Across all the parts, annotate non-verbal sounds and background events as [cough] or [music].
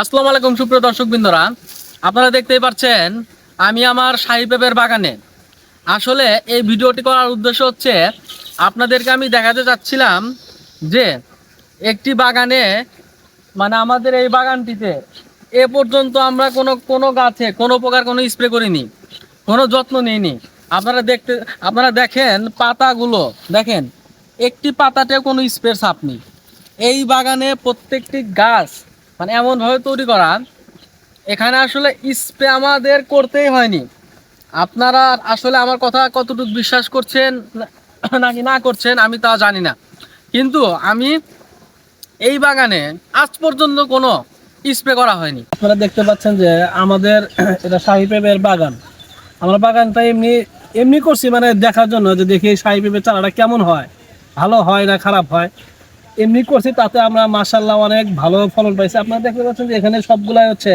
আসসালামু আলাইকুম, সুপ্রিয় দর্শক আপনারা দেখতেই পাচ্ছেন, আমি আমার পেঁপের বাগানে। আসলে এই ভিডিওটি করার উদ্দেশ্য হচ্ছে, আপনাদেরকে আমি দেখাতে চাচ্ছিলাম যে, একটি বাগানে মানে আমাদের এই বাগানটিতে, এ পর্যন্ত আমরা কোনো কোনো গাছে কোনো প্রকার কোনো স্প্রে করিনি, কোনো যত্ন নিইনি। আপনারা দেখতে, আপনারা দেখেন পাতাগুলো, দেখেন, একটি পাতাতেও কোনো স্প্রে ছাপ নেই এই বাগানে প্রত্যেকটি গাছ মানে এমনভাবে তৈরি করা এখানে আসলে স্প্রে আমাদের করতেই হয়নি। আপনারা আসলে আমার কথা কতটুকু বিশ্বাস করছেন নাকি না করছেন আমি তা জানি না। কিন্তু আমি এই বাগানে আজ পর্যন্ত কোনো স্প্রে করা হয়নি। আপনারা দেখতে পাচ্ছেন যে আমাদের এটা শাহি পেঁপের বাগান। আমরা বাগানটা এমনি এমনি করছি মানে দেখার জন্য যে দেখি শাহি পেঁপের চারাটা কেমন হয়, ভালো হয় না খারাপ হয়। এমনি করছি, তাতে আমরা মাসাল্লাহ অনেক ভালো ফলন পাইছি। আপনারা দেখতে পাচ্ছেন যে এখানে সবগুলাই হচ্ছে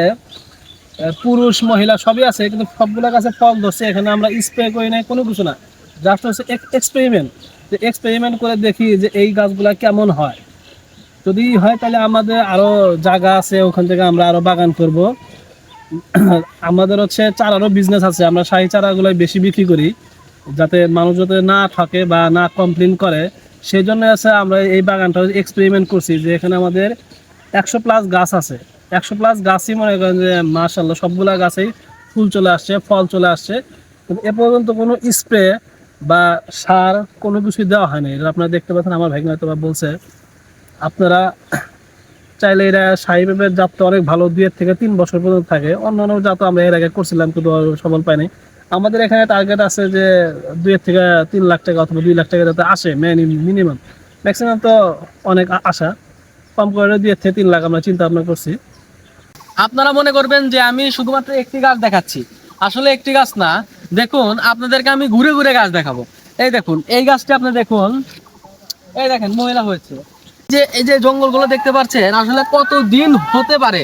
পুরুষ, মহিলা সবই আছে, কিন্তু সবগুলা গাছে ফল ধরছে। এখানে আমরা স্প্রে করি নাই, কোনো কিছু না। জাস্ট হচ্ছে এক্সপেরিমেন্ট যে এক্সপেরিমেন্ট করে দেখি যে এই গাছগুলা কেমন হয়। যদি হয় তাহলে আমাদের আরও জায়গা আছে, ওখান থেকে আমরা আরও বাগান করব। [clears throat] আমাদের হচ্ছে চারারও বিজনেস আছে, আমরা শাহি চারাগুলো বেশি বিক্রি করি। যাতে মানুষ যাতে না থাকে বা না কমপ্লেন করে। সেই জন্য আছে আমরা এই বাগানটা এক্সপেরিমেন্ট করছি যে এখানে আমাদের একশো প্লাস গাছ আছে। একশো প্লাস গাছই মনে করেন যে মার্শাল্লাহ সবগুলা গাছেই ফুল চলে আসছে, ফল চলে আসছে। এ পর্যন্ত কোনো স্প্রে বা সার কোনো কিছুই দেওয়া হয়নি। এটা আপনারা দেখতে পাচ্ছেন, আমার ভাইগনা তো বলছে, আপনারা চাইলে এরা শাহি পেঁপের জাতটা অনেক ভালো, দুই থেকে তিন বছর পর্যন্ত থাকে। অন্যান্য জাত আমরা এর আগে করছিলাম, কিন্তু সফল পাইনি আমাদের এখানে টার্গেট আছে যে দুই থেকে তিন লাখ টাকা অথবা দুই লাখ টাকা যাতে আসে মিনিমাম ম্যাক্সিমাম তো অনেক আশা। কম করে দুই থেকে তিন লাখ আমরা চিন্তা ভাবনা করছি। আপনারা মনে করবেন যে আমি শুধুমাত্র একটি গাছ দেখাচ্ছি। আসলে একটি গাছ না। দেখুন, আপনাদেরকে আমি ঘুরে ঘুরে গাছ দেখাবো। এই দেখুন, এই গাছটি আপনি দেখুন। এই দেখেন মহিলা হয়েছে। যে, এই যে জঙ্গলগুলো দেখতে পাচ্ছেন, আসলে কতদিন হতে পারে?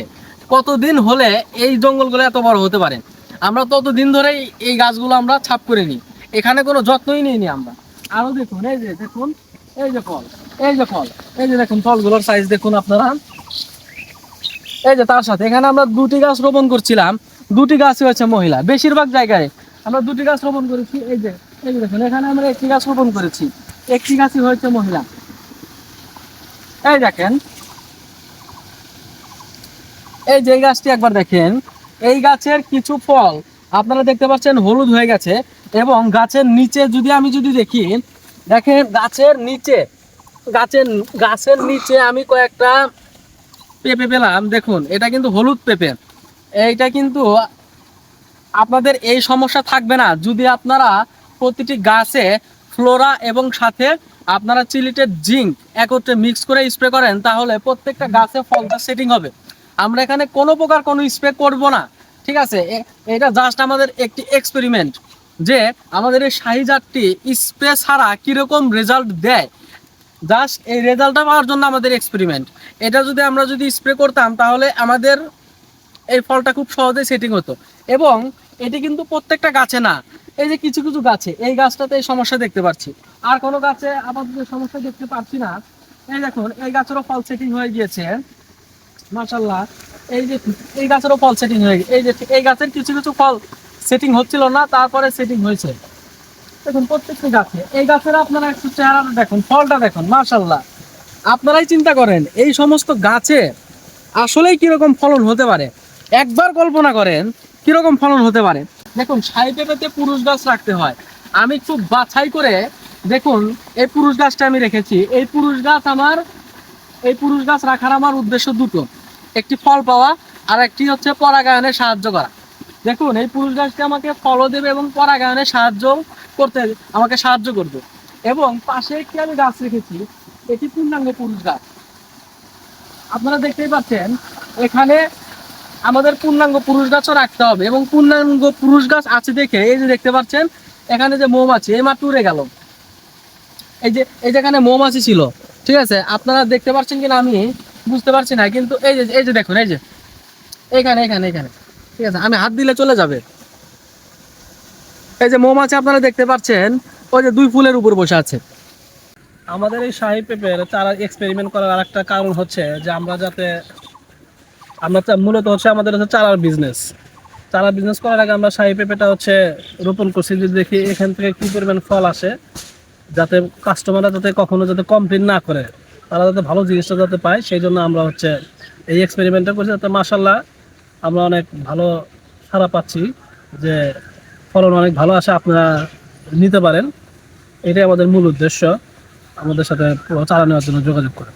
কতদিন হলে এই জঙ্গলগুলো এত বড় হতে পারে? আমরা ততদিন ধরেই এই গাছগুলো আমরা ছাপ করে নিই। এখানে কোনো যত্নই নিইনি আমরা। আরও দেখুন, এই যে দেখুন, এই যে ফল, এই যে ফল, এই যে দেখুন ফলগুলোর সাইজ দেখুন আপনারা। এই যে তার সাথে, এখানে আমরা দুটি গাছ রোপণ করছিলাম। দুটি গাছই হয়েছে মহিলা, বেশিরভাগ জায়গায়। আমরা দুটি গাছ রোপণ করেছি, এই যে এই যে দেখুন, এখানে আমরা একটি গাছ রোপণ করেছি। একটি গাছই হয়েছে মহিলা। এই দেখেন, এই যে গাছটি একবার দেখেন। এই গাছের কিছু ফল আপনারা দেখতে পাচ্ছেন হলুদ হয়ে গেছে এবং গাছের নিচে যদি আমি যদি দেখি, দেখেন গাছের নিচে, গাছের গাছের নিচে আমি কয়েকটা পেঁপে পেলাম। দেখুন, এটা কিন্তু হলুদ পেঁপে। এইটা কিন্তু আপনাদের এই সমস্যা থাকবে না। যদি আপনারা প্রতিটি গাছে ফ্লোরা এবং সাথে আপনারা চিলিটেড জিঙ্ক একত্রে মিক্স করে স্প্রে করেন, তাহলে প্রত্যেকটা গাছে ফলটা সেটিং হবে। আমরা এখানে কোনো প্রকার কোনো স্প্রে করব না। ঠিক আছে? এটা জাস্ট আমাদের একটি এক্সপেরিমেন্ট যে আমাদের এই শাহি জাতটি স্প্রে ছাড়া কীরকম রেজাল্ট দেয়। জাস্ট এই রেজাল্টটা পাওয়ার জন্য আমাদের এক্সপেরিমেন্ট এটা যদি আমরা যদি স্প্রে করতাম, তাহলে আমাদের এই ফলটা খুব সহজেই সেটিং হতো। এবং এটি কিন্তু প্রত্যেকটা গাছে না, এই যে কিছু কিছু গাছে, এই গাছটাতে এই সমস্যা দেখতে পাচ্ছি। আর কোনো গাছে আপাতত সমস্যা দেখতে পাচ্ছি না। এই দেখুন, এই গাছেরও ফল সেটিং হয়ে গিয়েছে। মাশাল্লাহ এই যে, এই গাছেরও ফল সেটিং হয়ে এই যে, এই গাছের কিছু কিছু ফল সেটিং হচ্ছিল না, তারপরে সেটিং হয়েছে। দেখুন, প্রত্যেকটি গাছে, এই গাছের আপনারা একটু চেহারাটা দেখুন, ফলটা দেখুন মাশাল্লাহ আপনারাই চিন্তা করেন, এই সমস্ত গাছে আসলেই কীরকম ফলন হতে পারে? একবার কল্পনা করেন, কীরকম ফলন হতে পারে? দেখুন সাই পেঁপেতে পুরুষ গাছ রাখতে হয়, আমি খুব বাছাই করে দেখুন, এই পুরুষ গাছটা আমি রেখেছি। এই পুরুষ গাছ আমার, এই পুরুষ গাছ রাখার আমার উদ্দেশ্য দুটো। একটি ফল পাওয়া আর একটি হচ্ছে পরাগায়নে সাহায্য করা। দেখুন, এই পুরুষ গাছটি আমাকে ফলও দেবে এবং পরাগায়নে সাহায্য করতে, আমাকে সাহায্য করবে। এবং পাশে একটি আমি গাছ রেখেছি, এটি পূর্ণাঙ্গ পুরুষ গাছ। আপনারা দেখতেই পাচ্ছেন, এখানে আমাদের পূর্ণাঙ্গ পুরুষ গাছও রাখতে হবে এবং পূর্ণাঙ্গ পুরুষ গাছ আছে দেখে, এই যে দেখতে পাচ্ছেন, এখানে যে মৌমাছি এই মাত্র উড়ে গেল। এই যে, এই যেখানে মৌমাছি ছিল, ঠিক আছে, আপনারা দেখতে পাচ্ছেন কিনা আমি বুঝতে পারছি না, কিন্তু এই যে এই যে দেখুন, এই যে। এখানে এখানে এখানে। ঠিক আছে, আমি হাত দিলে চলে যাবে। এই যে মৌমাছি আপনারা দেখতে পাচ্ছেন, ওই যে দুই ফুলের উপর বসে আছে। আমাদের এই শাহি পেঁপের চারা এক্সপেরিমেন্ট করার আরেকটা কারণ হচ্ছে যে আমরা যাতে, আমরা মূলত হচ্ছে আমাদের হচ্ছে চারার বিজনেস চারা বিজনেস করার আগে আমরা শাহী পেঁপেটা হচ্ছে রোপণ করছি, যদি দেখি এখান থেকে কি পরিমাণ ফল আসে, যাতে কাস্টমাররা যাতে কখনো যাতে কমপ্লেন না করে। তারা যাতে ভালো জিনিসটা যাতে পায়, সেই জন্য আমরা হচ্ছে এই এক্সপেরিমেন্টটা করছি। যাতে মাসাল্লাহ আমরা অনেক ভালো সারা পাচ্ছি যে ফলন অনেক ভালো আসে, আপনারা নিতে পারেন। এটাই আমাদের মূল উদ্দেশ্য। আমাদের সাথে চালানোর নেওয়ার জন্য যোগাযোগ করে